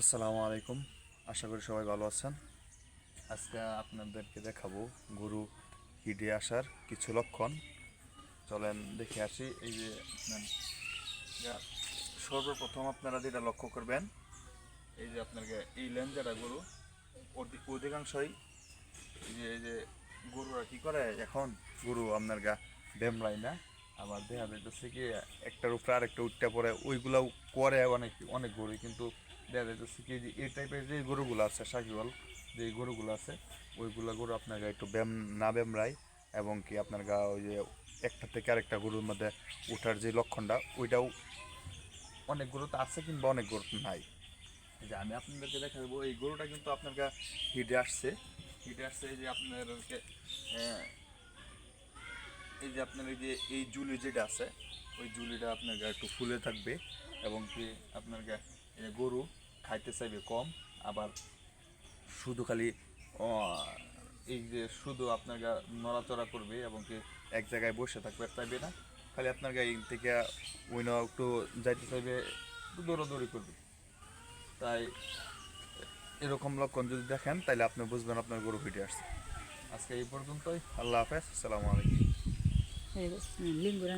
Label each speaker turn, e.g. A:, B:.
A: আসসালামু আলাইকুম। আশা করি সবাই ভালো আছেন। আজকে আপনাদেরকে দেখাবো গরু হিডে আসার কিছু লক্ষণ। চলেন দেখে আসি, এই যে আপনার সর্বপ্রথম আপনারা যেটা লক্ষ্য করবেন, এই যে আপনার এই লেঞ্জারা গরু অধিকাংশই এই যে এই যে গরুরা কি করে? এখন গরু আপনার গা বেমড়ায় না। আবার দেখা যাইতেছে কি, একটার উপরে আরেকটা উঠতে পরে ওইগুলাও করে অনেক অনেক গরু, কিন্তু দেখা যাইতেছে কি, যে এই টাইপের যে গরুগুলো আছে, সাকিবল, যে গরুগুলো আছে, ওইগুলো গরু আপনার একটু ব্যায়াম, না ব্যামরায় এবং কি আপনার গা ওই যে একটা থেকে আরেকটা গরুর মধ্যে ওঠার যে লক্ষণটা, ওইটাও অনেক গরুতে আছে কিংবা অনেক গরুতে নাই। যে আমি আপনাদেরকে দেখা দেবো, এই গরুটা কিন্তু আপনার গা হিটে আসছে হিটে আসছে যে আপনাদেরকে যে আপনার এই যে, এই জুলি যেটা আছে, ওই জুলিটা আপনার গা একটু ফুলে থাকবে এবং কি আপনার গা এই গরু খাইতে চাইবে কম, আবার শুধু খালি এই যে শুধু আপনার গা নড়াচড়া করবে এবং কি এক জায়গায় বসে থাকবে চাইবে না, খালি আপনার গা এই থেকে উইনো একটু যাইতে চাইবে, একটু দৌড়াদৌড়ি করবে। তাই এরকম লক্ষণ যদি দেখেন তাহলে আপনি বুঝবেন আপনার গরু ফিটে আসছে। আজকে এই পর্যন্তই, আল্লাহ হাফেজ আসসালামু আলাইকুম।
B: thank you